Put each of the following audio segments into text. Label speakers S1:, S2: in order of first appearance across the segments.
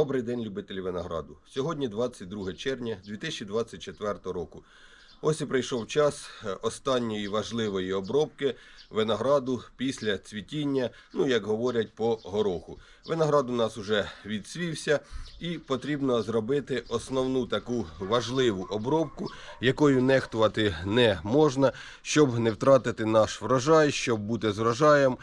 S1: Добрий день, любителі винограду. Сьогодні 22 червня 2024 року. Ось і прийшов час е, останньої важливої обробки винограду після цвітіння, ну як говорять по гороху. Виноград у нас уже відцвівся і потрібно зробити основну таку важливу обробку, якою нехтувати не можна, щоб не втратити наш врожай, щоб бути з врожаєм.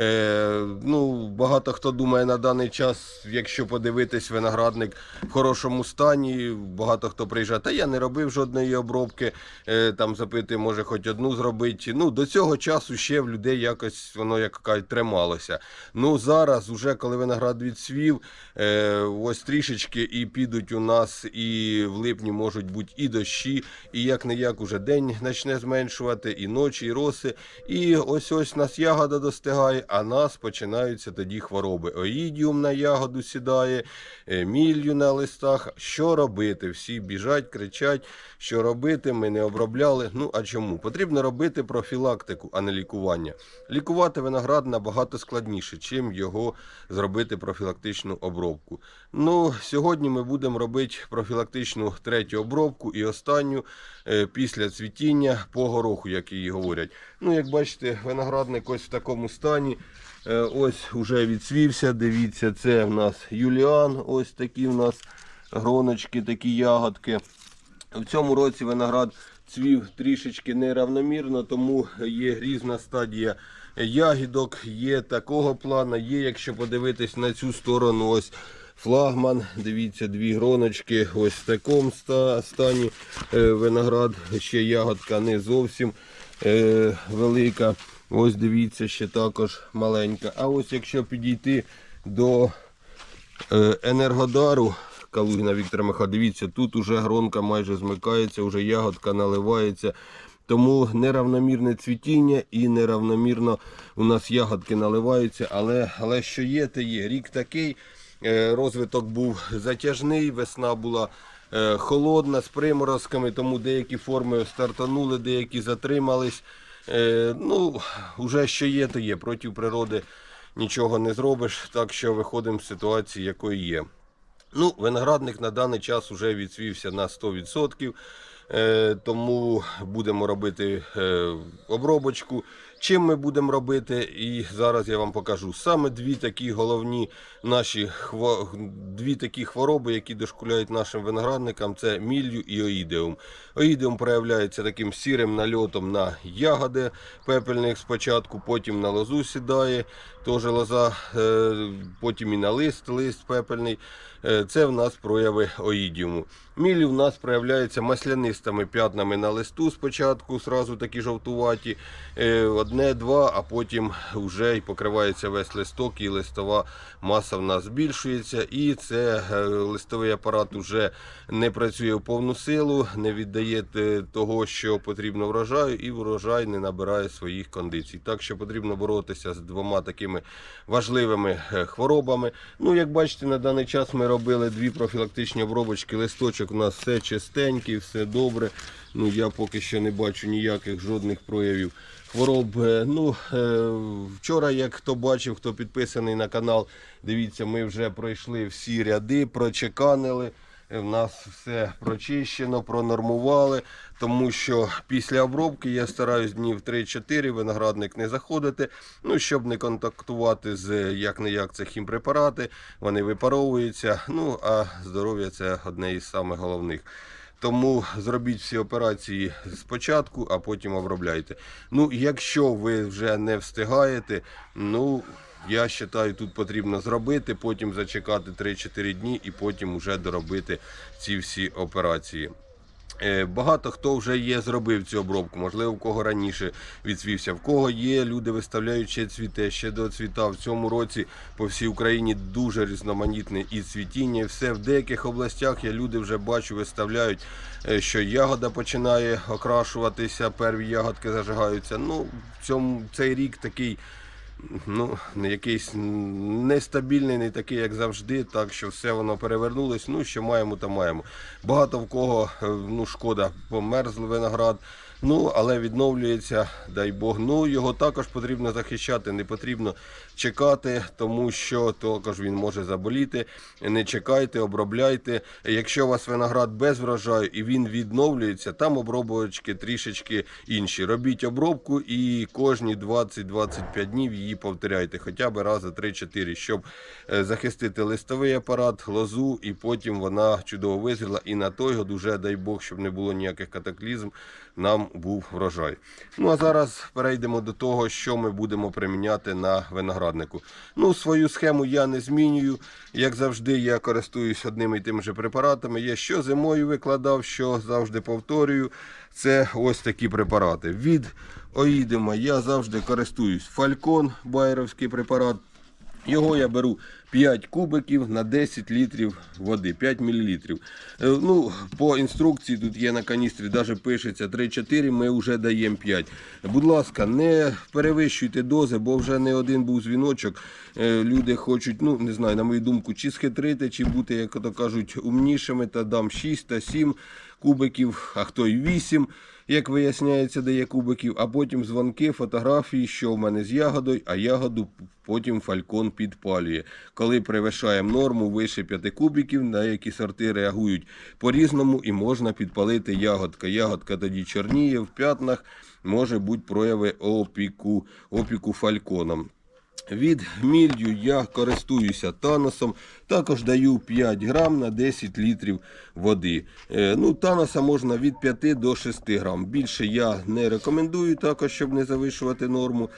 S1: Е, ну, багато хто думає на даний час, якщо подивитись виноградник в хорошому стані, багато хто приїжджає, та я не робив жодної обробки, е, там запитує, може хоч одну зробити. Ну, до цього часу ще в людей якось воно як кажуть, трималося. Ну, зараз, уже коли виноград відсвів, е, ось трішечки і підуть у нас, і в липні можуть бути і дощі, і як не як уже день почне зменшувати, і ночі, і роси. І ось ось нас ягода достигає, а нас починаються тоді хвороби. Оїдіум на ягоду сідає, е, міллю на листах. Що робити? Всі біжать, кричать, що робити, ми не обробляли. Ну а чому? Потрібно робити профілактику, а не лікування. Лікувати виноград набагато складніше, чим його зробити профілактичну обробку. Ну, сьогодні ми будемо робити профілактичну третю обробку і останню е, після цвітіння по гороху, як її говорять. Ну, як бачите, виноградник ось в такому стані. Е, Ось уже відсвівся. Дивіться, це в нас Юліан. Ось такі в нас гроночки, такі ягодки. В цьому році виноград цвів трішечки неравномірно, тому є різна стадія ягідок, є такого плану, є, якщо подивитись на цю сторону, ось флагман. Дивіться, дві гроночки, ось в такому стані е, виноград, ще ягодка не зовсім е, велика. Ось дивіться, ще також маленька. А ось якщо підійти до е, Енергодару Калугіна Віктора Миха, дивіться, тут уже гронка майже змикається, вже ягодка наливається. Тому неравномірне цвітіння і неравномірно у нас ягодки наливаються. Але, але що є, те є. Рік такий, е, розвиток був затяжний, весна була е, холодна з приморозками, тому деякі форми стартанули, деякі затримались. Е, ну, вже що є, то є. Проти природи нічого не зробиш, так що виходимо з ситуації, якої є. Ну, виноградник на даний час вже відсвівся на 100%. Е, тому будемо робити е, обробочку. Чим ми будемо робити, і зараз я вам покажу. Саме дві такі головні наші дві такі хвороби, які дошкуляють нашим виноградникам, це міллю і оїдеум. Оїдеум проявляється таким сірим нальотом на ягоди пепельних спочатку, потім на лозу сідає, теж лоза, е, потім і на лист, лист пепельний. Е, Це в нас прояви оїдіуму. Мілі в нас проявляється маслянистими п'ятнами на листу спочатку, сразу такі жовтуваті, е, одне-два, а потім вже й покривається весь листок, і листова маса в нас збільшується. І це листовий апарат вже не працює в повну силу, не віддає того, що потрібно врожаю, і врожай не набирає своїх кондицій. Так що потрібно боротися з двома такими важливими е, хворобами. Ну, як бачите, на даний час ми робили дві профілактичні обробочки. Листочок у нас все чистенький, все добре. Ну, я поки що не бачу ніяких жодних проявів хвороб. Е, Ну, е, вчора, як хто бачив, хто підписаний на канал, дивіться, ми вже пройшли всі ряди, прочеканили. У нас все прочищено, пронормували, тому що після обробки я стараюсь днів 3-4 виноградник не заходити, ну щоб не контактувати з як не як це хімпрепарати, вони випаровуються. Ну а здоров'я це одне із самих головних. Тому зробіть всі операції спочатку, а потім обробляйте. Ну, якщо ви вже не встигаєте, ну я вважаю, тут потрібно зробити, потім зачекати 3-4 дні і потім вже доробити ці всі операції. Е, Багато хто вже є, зробив цю обробку, можливо, в кого раніше відцвівся, в кого є, люди виставляють ще цвіте, ще доцвіта. В цьому році по всій Україні дуже різноманітне і цвітіння, і все. В деяких областях я люди вже бачу, виставляють, е, що ягода починає окрашуватися, перві ягодки зажигаються. Ну, в цьому цей рік такий ну, якийсь нестабільний, не такий, як завжди, так що все воно перевернулось. Ну, що маємо, то маємо. Багато в кого е, ну, шкода, померзли виноград. Ну, але відновлюється, дай Бог. Ну, його також потрібно захищати, не потрібно чекати, тому що також він може заболіти. Не чекайте, обробляйте. Якщо у вас виноград без врожаю і він відновлюється, там обробочки трішечки інші. Робіть обробку і кожні 20-25 днів її повторяйте, хоча б рази 3-4, щоб е, захистити листовий апарат, лозу, і потім вона чудово визріла. І на той год уже, дай Бог, щоб не було ніяких катаклізм, нам був врожай. Ну а зараз перейдемо до того, що ми будемо приміняти на винограднику. Ну, свою схему я не змінюю. Як завжди, я користуюсь одними і тими же препаратами. Я що зимою викладав, що завжди повторюю. Це ось такі препарати. Від Оїдема я завжди користуюсь Фалькон, байеровський препарат. Його я беру 5 кубиків на 10 літрів води, 5 мл. Ну, по інструкції тут є на каністрі, навіть пишеться 3-4, ми вже даємо 5. Будь ласка, не перевищуйте дози, бо вже не один був дзвіночок. Е, Люди хочуть, ну не знаю, на мою думку, чи схитрити, чи бути, як то кажуть, умнішими, та дам 6 та 7 кубиків, а хто й 8 як виясняється, дає кубиків, а потім дзвонки, фотографії, що в мене з ягодою, а ягоду потім фалькон підпалює. Коли перевищаємо норму вище 5 кубиків, на які сорти реагують по-різному і можна підпалити ягодка. Ягодка тоді чорніє в п'ятнах, може бути прояви опіку, опіку фальконом. Від мільдю я користуюся таносом, також даю 5 грам на 10 літрів води. Е, Ну, Таноса можна від 5 до 6 грам. Більше я не рекомендую, також, щоб не завишувати норму.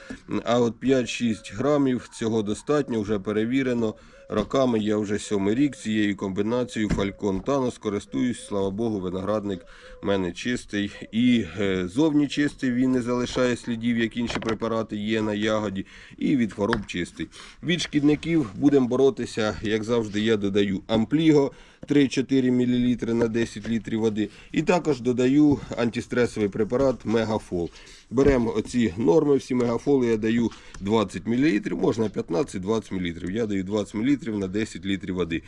S1: А от 5-6 грамів цього достатньо, вже перевірено. Роками я вже сьомий рік цією комбінацією Falcon Thanos користуюсь, слава Богу, виноградник в мене чистий і е, зовні чистий, він не залишає слідів, як інші препарати є на ягоді, і від хвороб чистий. Від шкідників будемо боротися, як завжди, я додаю ампліго 3-4 мл на 10 літрів води. І також додаю антистресовий препарат Мегафол. Беремо оці норми, всі мегафоли, я даю 20 мл, можна 15-20 мл. Я даю 20 мл на 10 літрів води.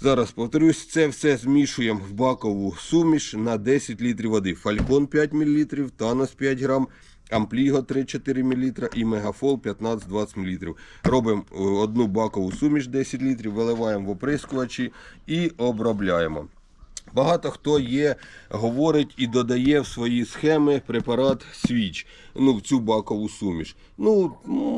S1: Зараз повторюсь, це все змішуємо в бакову суміш на 10 літрів води. Фалькон 5 мл, Танос 5 грам, Ампліго 3-4 мл і Мегафол 15-20 мл. Робимо е, одну бакову суміш 10 літрів, виливаємо в оприскувачі і обробляємо. Багато хто є, говорить і додає в свої схеми препарат свіч ну, в цю бакову суміш. Ну,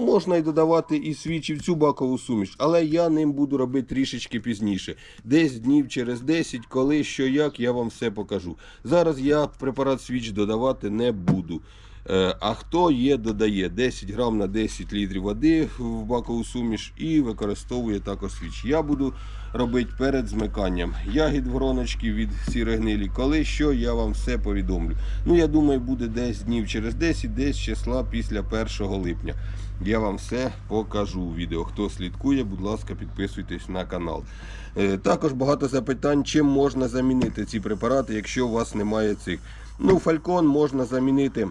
S1: можна і додавати і свіч і в цю бакову суміш, але я ним буду робити трішечки пізніше. Десь днів через 10, коли, що, як, я вам все покажу. Зараз я препарат свіч додавати не буду. Е, А хто є, додає 10 грам на 10 літрів води в бакову суміш і використовує також свіч. Я буду робити перед змиканням ягід в гроночки від сірогнилі. Коли що, я вам все повідомлю. Ну, я думаю, буде десь днів через 10, десь числа після 1 липня. Я вам все покажу у відео. Хто слідкує, будь ласка, підписуйтесь на канал. Е, Також багато запитань, чим можна замінити ці препарати, якщо у вас немає цих. Ну, фалькон можна замінити.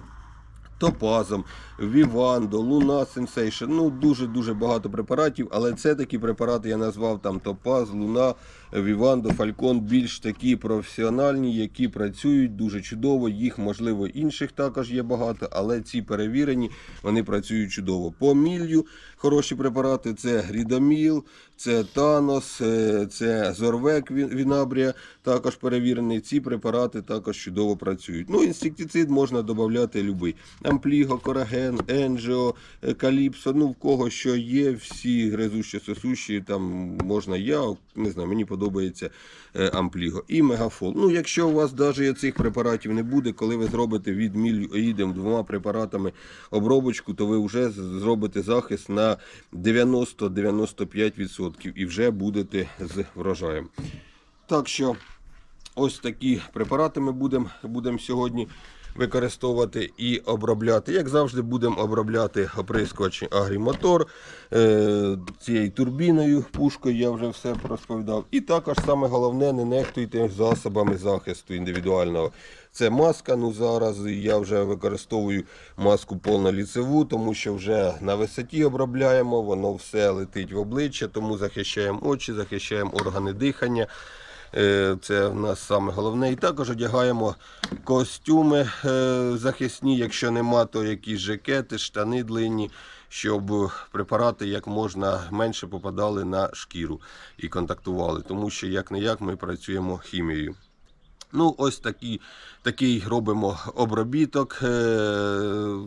S1: Топазом, Вівандо, Луна Сенсейшн. Ну, дуже-дуже багато препаратів, але це такі препарати я назвав там Топаз, Луна, Вівандо, Фалькон, більш такі професіональні, які працюють дуже чудово. Їх, можливо, інших також є багато, але ці перевірені, вони працюють чудово. По мілью хороші препарати це Рідоміл, це Танос, е, це Зорвек Вінабрія, також перевірений. Ці препарати також чудово працюють. Ну, інсектицид можна додати любий. Ампліго, Кораген, Енджіо, е, Каліпсо, ну в кого що є, всі гризущі сосущі, там можна я, не знаю, мені подобається е, Ампліго і Мегафол. Ну, якщо у вас навіть цих препаратів не буде, коли ви зробите від двома препаратами обробочку, то ви вже зробите захист на 90-95% і вже будете з врожаєм. Так що Ось такі препарати ми будемо будем сьогодні використовувати і обробляти. Як завжди, будемо обробляти оприскувач агрімотор е, цією турбіною, пушкою, я вже все розповідав. І також саме головне, не нехтуйте засобами захисту індивідуального. Це маска. Ну зараз я вже використовую маску повноліцеву, тому що вже на висоті обробляємо, воно все летить в обличчя, тому захищаємо очі, захищаємо органи дихання. Е, Це в нас саме головне. І також одягаємо костюми е, захисні, якщо нема, то якісь жакети, штани длинні, щоб препарати як можна менше попадали на шкіру і контактували, тому що як не як ми працюємо хімією. Ну, ось такі, такий робимо обробіток. Е,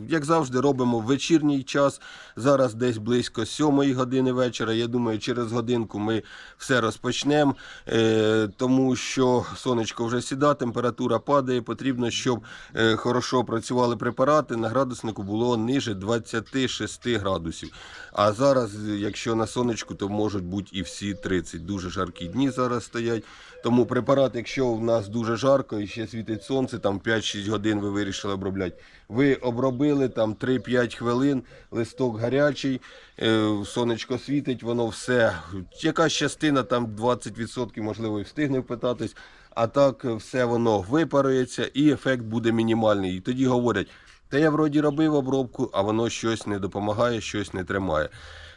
S1: Як завжди, робимо в вечірній час. Зараз десь близько 7 години вечора. Я думаю, через годинку ми все розпочнемо, е, тому що сонечко вже сіда, температура падає. Потрібно, щоб е, хорошо працювали препарати. На градуснику було ниже 26 градусів. А зараз, якщо на сонечку, то можуть бути і всі 30. Дуже жаркі дні зараз стоять. Тому препарат, якщо в нас дуже жарко і ще світить сонце, там 5-6 годин ви вирішили обробляти. Ви обробили там 3-5 хвилин, листок гарячий, е, сонечко світить, воно все. Якась частина, там 20%, можливо, і встигне впитатись. А так все воно випарується і ефект буде мінімальний. І тоді говорять, та я вроді робив обробку, а воно щось не допомагає, щось не тримає.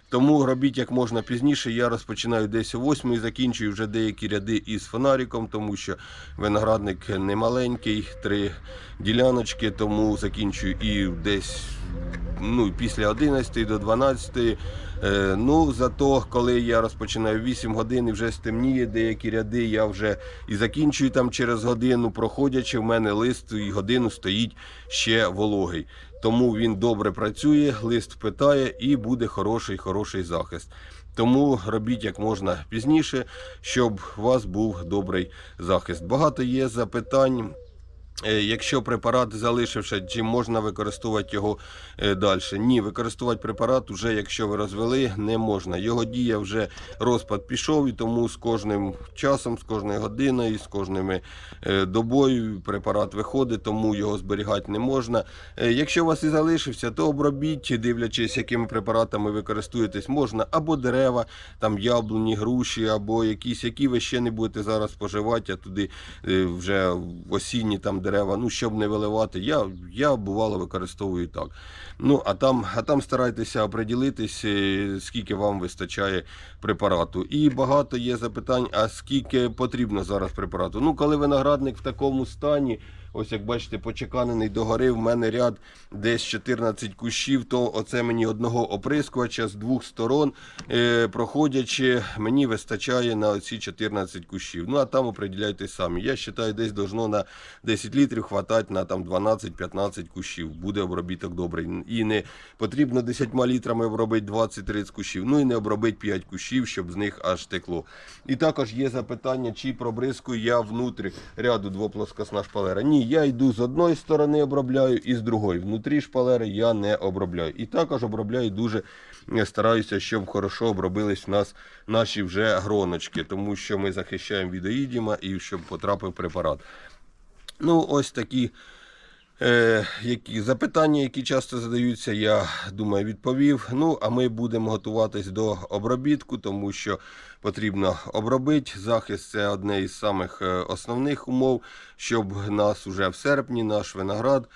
S1: Тому робіть як можна пізніше. Я розпочинаю десь о 8 і закінчую вже деякі ряди із фонариком, тому що виноградник не маленький, три діляночки, тому закінчую і десь ну, після 11 до 12. Е, ну, зато, коли я розпочинаю 8 годин і вже стемніє деякі ряди, я вже і закінчую там через годину, проходячи, в мене лист і годину стоїть ще вологий. Тому він добре працює, лист впитає і буде хороший, хороший захист. Тому робіть як можна пізніше, щоб у вас був добрий захист. Багато є запитань. Е, Якщо препарат залишився, чи можна використовувати його далі? Ні, використовувати препарат вже, якщо ви розвели, не можна. Його дія вже розпад пішов, і тому з кожним часом, з кожною годиною, з кожними е, добою препарат виходить, тому його зберігати не можна. Е, Якщо у вас і залишився, то обробіть, дивлячись, якими препаратами ви користуєтесь, можна або дерева, там яблуні, груші, або якісь, які ви ще не будете зараз споживати, а туди е, вже осінні там дерева, ну щоб не виливати. Я, я бувало використовую так. Ну, а там, а там старайтеся оприділитись, е, скільки вам вистачає препарату. І багато є запитань, а скільки потрібно зараз препарату. Ну, коли виноградник в такому стані, ось як бачите, почеканений догори, в мене ряд десь 14 кущів, то оце мені одного оприскувача з двох сторон, е, проходячи, мені вистачає на оці 14 кущів. Ну, а там оприділяйте самі. Я вважаю, десь должно на 10 літрів хватати на там 12-15 кущів. Буде обробіток добрий. І не потрібно 10 літрами обробити 20-30 кущів, ну і не обробити 5 кущів, щоб з них аж текло. І також є запитання, чи пробризкую я внутрі ряду двоплоскосна шпалера. Ні, я йду з одної сторони обробляю і з другої. Внутрі шпалери я не обробляю. І також обробляю дуже е, стараюся, щоб хорошо обробились в нас наші вже гроночки, тому що ми захищаємо від оїдіма і щоб потрапив препарат. Ну, ось такі е, які запитання, які часто задаються, я думаю, відповів. Ну, а ми будемо готуватись до обробітку, тому що потрібно обробити. Захист це одне із самих е, основних умов, щоб нас уже в серпні наш виноград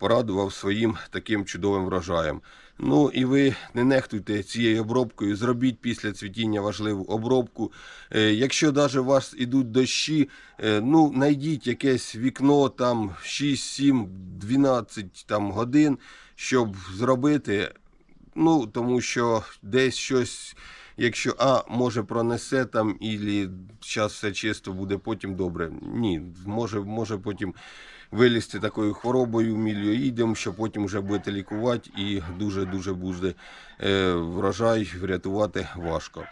S1: порадував своїм таким чудовим врожаєм. Ну і ви не нехтуйте цією обробкою, зробіть після цвітіння важливу обробку. Е, якщо навіть у вас ідуть дощі, е, ну знайдіть якесь вікно там 6, 7, 12 там, годин, щоб зробити. Ну, тому що десь щось, якщо а, може пронесе там, і зараз все чисто буде потім добре. Ні, може, може потім вилізти такою хворобою, мільйоїдом, що потім вже будете лікувати і дуже-дуже буде е, врожай врятувати важко.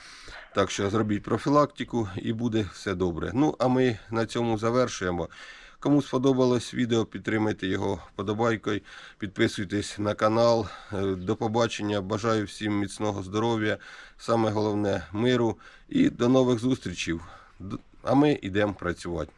S1: Так що зробіть профілактику і буде все добре. Ну, а ми на цьому завершуємо. Кому сподобалось відео, підтримайте його вподобайкою, підписуйтесь на канал. Е, До побачення. Бажаю всім міцного здоров'я, саме головне миру і до нових зустрічей. А ми йдемо працювати.